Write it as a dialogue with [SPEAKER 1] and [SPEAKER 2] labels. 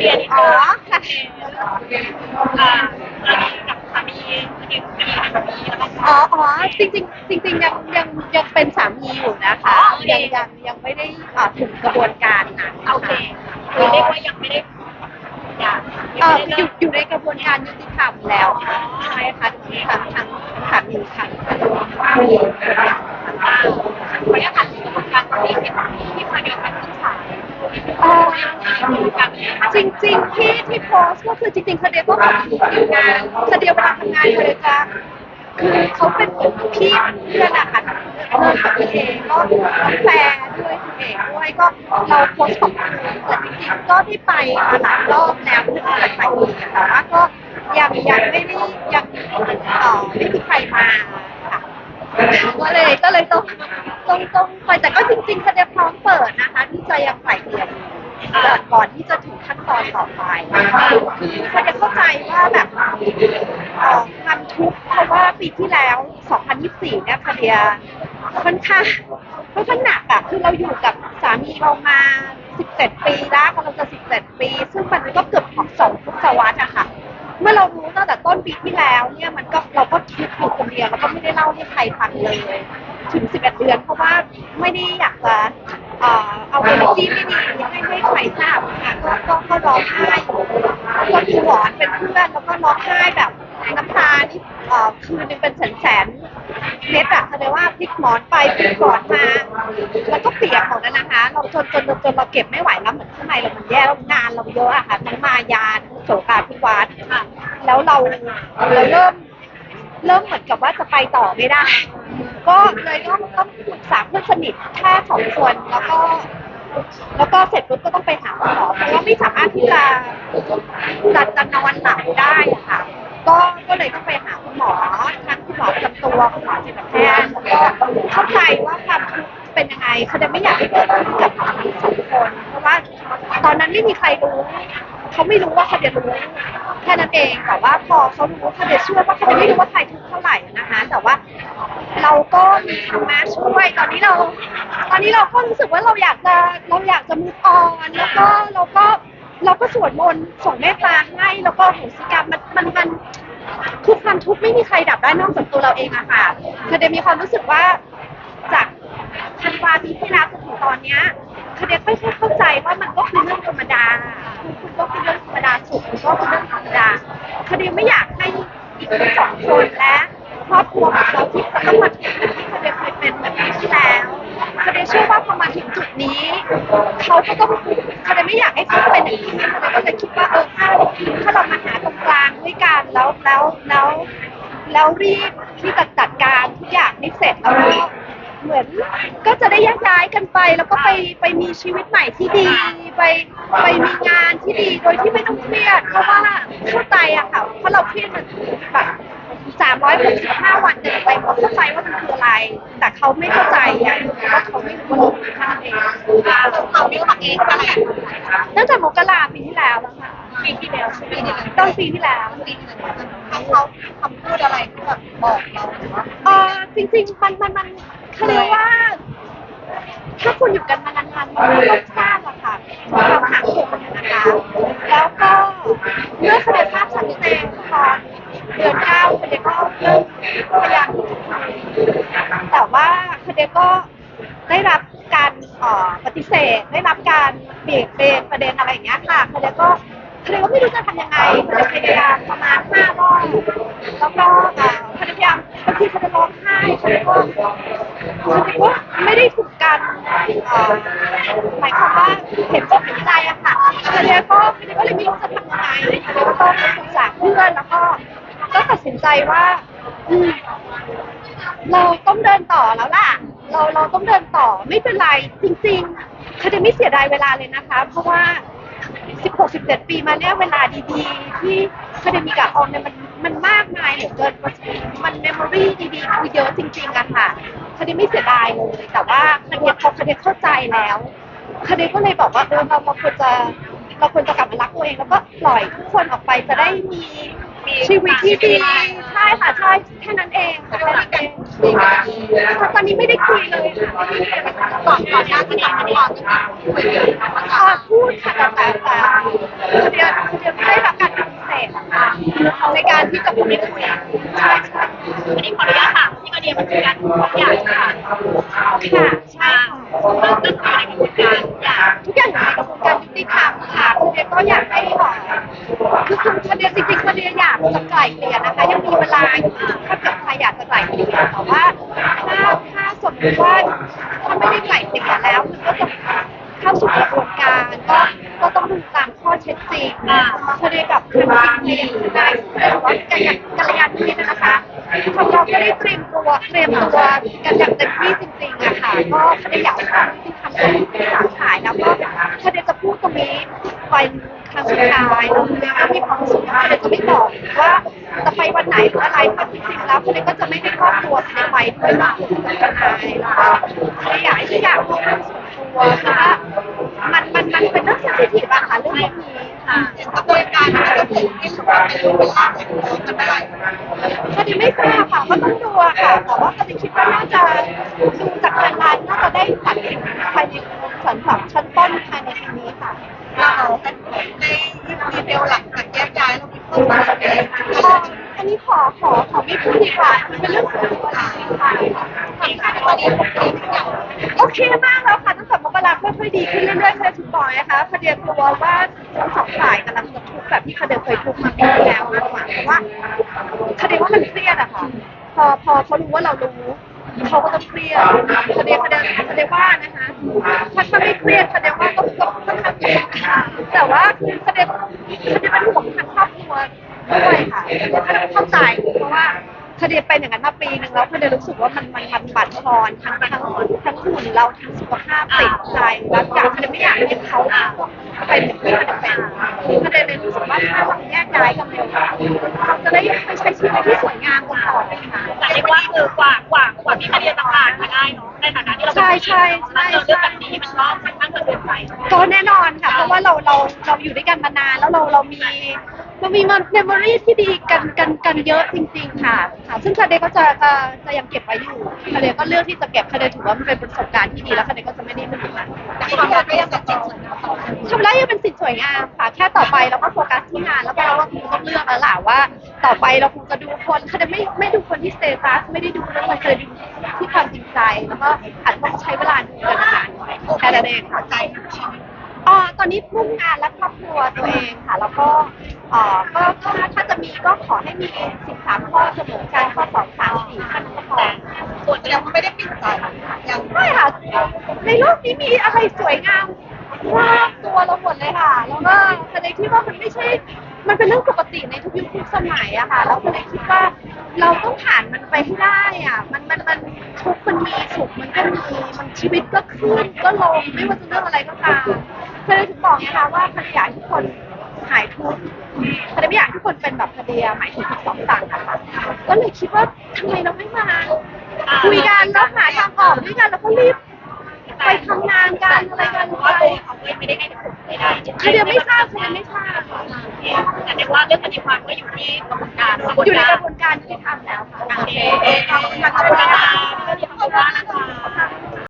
[SPEAKER 1] เรียน
[SPEAKER 2] อ๋อค่ะ
[SPEAKER 1] อ่ากับสามีคือเป็นสามีแล้วก็
[SPEAKER 2] อ๋ออ๋อจริงจริงจริง ๆ ยังยังยังเป็นสามีอยู่นะคะยังยังยังไม่ได้อ่าถึงกระบวนการนั้น
[SPEAKER 1] โอเคคือเรียกว่ายังไม่ได้อยาก
[SPEAKER 2] เอ่
[SPEAKER 1] ยัง
[SPEAKER 2] อ
[SPEAKER 1] ไม่ได้
[SPEAKER 2] อ
[SPEAKER 1] เลิ
[SPEAKER 2] ยู่อยู่ในกระบวนการยุติธรรมแล้วค่ะใช่ค่ะทางทางสามีค่ะ
[SPEAKER 1] อ่าขออนุญาตถามถึงกระบวนการตอนนี้ที่ที่มาเดียวกันขึ้นศาล
[SPEAKER 2] เอ่อ
[SPEAKER 1] การ
[SPEAKER 2] จริงๆที่ที่โพสต์ก็คือจริงๆคดีก็แบบทำงานคดีเวลาทำงานคดีจะคือเขาเป็นเหมือนพี่เพื่อนอะค่ะเริ่มกับพี่เองก็แฟนด้วยคุณเองด้วยก็เราโพสต์ขอบคุณแต่จริงๆก็ที่ไปมาหลายรอบแล้วเพื่อที่จะไปอีกแต่ว่าก็ยังยังไม่ได้ยังเอ่อไม่มีใครมาค่ะก็เลยก็เลยต้องต้องต้องไปแต่ก็จริงๆคดีพร้อมเปิดนะคะที่จะยังไกล่เกลี่ ก่อนก่อนที่จะถึงขั้นตอนต่อไปคือคดีเข้าใจว่าแบบเอ่อความทุกข์เพราะว่าปีที่แล้ว 2024 เนี่ยคดีค่อนข้างค่อนข้างหนักอะคือเราอยู่กับสามีเรามา 17 ปีแล้วกำลังจะ 17 ปี ซึ่งมันก็เกือบของสองทศวรรษอะค่ะ เมื่อเรารู้ตั้งแต่ต้นปีที่แล้วเนี่ยมันก็เราก็ทุกอยู่คนเดียวแล้วก็ไม่ได้เล่าให้ใครฟังเลย ถึง 11 เดือนเพราะว่าไม่ได้อยากจะ เอ่อเอาเอเนจีไม่ดีให้ให้ใครทราบค่ะก็ก็ก็ร้องไห้ก็มีหวอนเป็นเพื่อนแล้วก็ร้องไห้แบบน้ำตานี่เอ่อคืนนึงเป็นแสนแสนๆเม็ดอะแสดงว่าพลิกหมอนไปพลิกหมอนมาแล้วก็เปียกหมดแล้วนะคะ เราจนจนจนจนเราเก็บไม่ไหวแล้วเหมือนข้างในเรามันแย่แล้วงานเราเยอะอะค่ะทั้งมายาทั้งโสกาพิวัตร
[SPEAKER 1] ค่ะ
[SPEAKER 2] แล้วเราเราเริ่ม เริ่มเหมือนกับว่าจะไปต่อไม่ได้ ก็เลยต้องต้องปรึกษาเพื่อนสนิทแค่สองคนแล้วก็ แล้วก็เสร็จปุ๊บก็ต้องไปหาหมอเพราะว่าไม่สามารถที่จะจะจะนอนหลับได้อะค่ะ ก็ก็เลยต้องไปหาคุณหมอทั้งคุณหมอประจำตัวคุณหมอจิตแพทย์แล้วก็เข้าใจว่าความทุกข์เป็นยังไงเขาจะไม่อยากให้เกิดขึ้นกับสองคน เพราะว่าตอนนั้นไม่มีใครรู้เขาไม่รู้ว่าเขาจะรู้ แค่นั้นเองแต่ว่าพอเขารู้เขาจะเชื่อว่าเขาไม่รู้ว่าใครทุกข์เท่าไหร่นะคะ แต่ว่าเราก็มีธรรมะช่วยตอนนี้เรา ตอนนี้เราก็รู้สึกว่าเราอยากจะเราอยากจะมุกออนแล้วก็เราก็เราก็สวดมนต์ส่งเมตตาให้แล้วก็โหสิกรรมมันมันมันคือความทุกข์ไม่มีใครดับได้นอกจากตัวเราเองอะค่ะคือเดมีความรู้สึกว่าจากธันวาปีที่แล้วจนถึงตอนเนี้ย คือเดยค่อยๆเข้าใจว่ามันก็คือเรื่องธรรมดาคุณก็คือเรื่องธรรมดาสุขมันก็คือเรื่องธรรมดาคือเดยไม่อยากให้อีกสองคนและครอบครัวของเราที่จะต้องมาถึงจุดที่คือเดยเคยเป็นแบบปีที่แล้วคาเดเชื่อว่าพอมาถึงจุดนี้ เขาก็ต้องคาเดไม่อยากให้เขาเป็นอย่างนี้คาเดก็เลยคิดว่าเออถ้าถ้าเรามาหาตรงกลางด้วยกันแล้วแล้วแล้วแล้วรีบที่จะจัดการทุกอย่างให้เสร็จแล้ว เหมือนก็จะได้แยกย้ายกันไป แล้วก็ไปไปมีชีวิตใหม่ที่ดี ไปไปมีงานที่ดีโดยที่ไม่ต้องเครียด เพราะว่าเข้าใจอะค่ะเพราะเราเครียดมันแบบสามร้อยหกสิบห้าวันเดินไปเขาเข้าใจว่ามันคืออะไร แต่เขาไม่เข้าใจอะเพราะว่าเขาไม่รู้ว่าเราคือท่านเอง
[SPEAKER 1] อ่าเขาเรียกว่าเองอะไร
[SPEAKER 2] ตั้งแต่มกราปีที่แล้วแล้วค่ะ
[SPEAKER 1] ปีที่แล้วใช่ไหมปีที่แล้ว
[SPEAKER 2] ต้นปีที่แล้ว
[SPEAKER 1] ปีที่แล้วให้เขาคำพูดอะไรที่แบบบอกเราหรือว่า
[SPEAKER 2] เออจริงๆมันมันมันเขาเรียกว่า ถ้าคุณอยู่กันมานานๆมันก็ต้องทราบอะค่ะความห่างเหินนะคะ แล้วก็เมื่อแสดงภาพชัดเจนตอนเดือนเก้าคเดก็เริ่มพยายามที่จะคุยแต่ว่าคเดก็ได้รับการเอ่อปฏิเสธได้รับการเบี่ยงเบนประเด็นอะไรอย่างเงี้ยค่ะคเดก็ คเดก็ไม่รู้จะทำยังไงคเดพยายามประมาณห้ารอบแล้วก็อ่อคเดพยายามบางทีคเดร้องไห้คเดก็คือว่าไม่ได้ถูกกันเอ่อหมายความว่าเห็นอกเห็นใจอะค่ะคือเนี่ยก็คือก็เลยไม่รู้จะทำยังไงก็ต้องปรึกษาเพื่อนแล้วก็ก็ตัดสินใจว่าอืมเราต้องเดินต่อแล้วล่ะ เราเราต้องเดินต่อไม่เป็นไรจริงๆคือจะไม่เสียดายเวลาเลยนะคะ เพราะว่า 16 17ปีมาเนี่ยเวลาดีๆ ที่คาเดมีกับออมเนี่ยมันมันมากมายเหลือเกินมันเมมโมรี่ดีๆคือเยอะจริงๆอะค่ะคาเดไม่เสียดายเลยแต่ว่าคาเดพอคาเดเข้าใจแล้วคาเดก็เลยบอกว่าเออเราเราควรจะเราควรจะกลับมารักตัวเองแล้วก็ปล่อยทุกคนออกไปจะได้มีชีวิตที่ดีใช่ค่ะใช่แค่นั้นเองค่ะแค่นั้นเอง ตอนนี้ไม่ได้คุยเลยค่ะ
[SPEAKER 1] ก่อนก่อนหน้าที่จะมาก่อนจะคุยกัน
[SPEAKER 2] อ่าพูดค่ะแต่แต่แต่เดียวคือเดียวไม่ได้รับการปฏิเสธอะค่ะในการที่จะพูดคุยใช่ใช่
[SPEAKER 1] อันนี้ขออนุญาตถามที่กระเดียมันคือการทุกอย่างค่ะ
[SPEAKER 2] ค่ะใช่
[SPEAKER 1] เริ่มต้นจากในกระบวนการอย่าง
[SPEAKER 2] ทุกอย่างอยู่ในกระบวนการยุติธรรมค่ะคือเดียก็อยากให้ค่ะคือคือเดียจริงๆเดียอยากจะไกล่เกลี่ยนะคะยังมีเวลาอยู่ ไกล่เกลี่ยแต่ว่าถ้าถ้าสมมติว่าถ้าไม่ได้ไกล่เกลี่ยแล้วมันก็จะเข้าสู่กระบวนการก็ก็ต้องดูตามข้อเท็จจริงเธอเดีกับทางทีมทนายซึ่งเป็นว่ากันอย่างกัลยาณมิตรนะคะทางเราก็ได้เตรียมตัวเตรียมตัวกันอย่างเต็มที่จริงๆอะค่ะก็ไม่ได้อยากทำที่ทำเป็นสาขายแล้วก็เธอเดีจะพูดตรงนี้ ไปครั้งสุดท้ายแล้วก็มีความสุขเธอเดียจะไม่บอกว่าจะไปวันไหนหรืออะไรเพราะจริงๆแล้วเธอเดียก็จะไม่ให้ครอบครัวเธอเดียไปด้วยมากับทนายแล้วก็เธอเดียอยากให้ทุกอย่างเป็นเรื่องส่วนตัวเพราะว่ามันมันมันเป็นเรื่องเซนซิทีฟอะค่ะเรื่องพวกนี้ค่ะ
[SPEAKER 1] กระบวนการมันจะถึงที่สุดเป็นรูปเป็นร่างเป็นตัวกันได้
[SPEAKER 2] คดีไม่ทราบค่ะก็ต้องดูอะค่ะแต่ว่าคดีคิดว่าน่าจะดูจากทางการน่าจะได้ตัดสินภายในสันสอบชั้นต้นภายใน ปีนี้ค่ะ
[SPEAKER 1] เราในดีเทลหลังจากแยกย้ายเรามีเพิ่มอะไร
[SPEAKER 2] อันนี้ขอขอขอไม่พูดดีกว่ามันเป็นเรื่องส่วนตัวค่ะ
[SPEAKER 1] ทำการในวันนี้ผมเองทุกอย่าง
[SPEAKER 2] โอเคมากแล้วค่ะตั้งแต่มกราค่อยๆดีขึ้นเรื่อยๆเคยถึงบอกนะคะคดีกลัวว่าทั้งสองฝ่ายกำลังจะทุกข์แบบที่คดีเคยทุกข์มาปีที่แล้วมากกว่าเพราะว่าคดีว่ามันเครียดอะค่ะพอพอเขารู้ว่าเรารู้ เขาก็จะเครียดคดีคดีคดีว่านะคะถ้าถ้าไม่เครียดคดีว่าก็ก็ค่อนข้างเครียดแต่ว่าคือคดีคดีเป็นห่วงทางครอบครัวด้วยค่ะคดีเข้าใจเพราะว่า คดีเป็นอย่างนั้นมาปีหนึ่งแล้วคดีรู้สึกว่ามันมันมันบั่นทอนทั้งทั้งทั้งหุ่นเราทั้งสุขภาพจิตใจแล้วอยากคดีไม่อยากให้เขาเป็นอย่างที่คดีเป็นคดีเลยรู้สึกว่าถ้าเราแยกย้ายกันเร็วเราจะได้ไปใช้ชีวิตที่สวยงามกันต่อไปนะ
[SPEAKER 1] แต่เรียกว่าคือกว่ากว่ากว่าที่คดีจะผ่านมาได้เนาะในฐานะที่เราเจอเรื่องแบบนี้มันก็ค่อนข้างสะเทือนใจ
[SPEAKER 2] ก็แน่นอนค่ะเพราะว่าเราเราเราอยู่ด้วยกันมานานแล้วเราเรามี เรามีเมมโมรีที่ดีกันกันกันเยอะจริง ๆ ค่ะค่ะ ซึ่งคาเดก็จะจะจะยังเก็บไว้อยู่คาเดก็เลือกที่จะเก็บคาเดถือว่ามันเป็นประสบการณ์ที่ดีแล้วคาเดก็จะไม่ได้ลืมมัน
[SPEAKER 1] ความรักก็ยังจะจิตสวยงามต่อ
[SPEAKER 2] ทำได้ยังเป็นสิ่งสวยงามค่ะแค่ต่อไปเราก็โฟกัสที่งานแล้วก็เราก็คงต้องเลือกแล้วล่ะว่า ต่อไปเราคงจะดูคนคาเดไม่ไม่ดูคนที่สเตตัสไม่ได้ดูเรื่องมันเคยดูที่ความจริงใจแล้วก็อาจจะต้องใช้เวลาดูกันนานหน่อยแค่นั้นเองค่ะ
[SPEAKER 1] ใจชีวิต
[SPEAKER 2] อ่าตอนนี้มุ่งงานและครอบครัวตัวเองค่ะ แล้วก็ เอ่อก็ถ้าถ้าจะมีก็ขอให้มีสิบสามข้อเสมอกันข้อสองสามสี่ขั้นก็พอ
[SPEAKER 1] แต่ส่วนตัวยังไม่ได้ปิดใจยัง
[SPEAKER 2] ไม่ค่ะในโลกนี้มีอะไรสวยงามรอบตัวเราหมดเลยค่ะแล้วก็แต่ในที่ว่ามันไม่ใช่ มันเป็นเรื่องปกติในทุกยุคทุกสมัยอะค่ะแล้วก็เลยคิดว่าเราต้องผ่านมันไปให้ได้อะมันมันมันทุกข์มันมีสุขมันก็มีมันชีวิตก็ขึ้นก็ลงไม่ว่าจะเรื่องอะไรก็ตามเคยถึงบอกนะคะว่าคดีอยากทุกคน หายทุกข์คดีไม่อยากให้ทุกคนเป็นแบบคดีหมายถึงทุกสองต่างนะคะก็เลยคิดว่าทำไมเราไม่มาคุยกันแล้วหาทางออกด้วยกันแล้วก็รีบไปทำงานกันอะไรกัน
[SPEAKER 1] เพราะ
[SPEAKER 2] ไป
[SPEAKER 1] ว่าตัวเขาไม่ได้ให้ผลไม่ได้
[SPEAKER 2] คดีไม่ทราบคดีไม่ทราบค่ะ
[SPEAKER 1] แต่เรียกว่าเรื่องคดีความก็อยู่ที่กระบวนการ
[SPEAKER 2] อยู่ในกระบวนการยุติธรรมแล้วค่ะ
[SPEAKER 1] โอเคขอบคุณค่ะขอบคุณค่ะขอบคุณมากนะคะ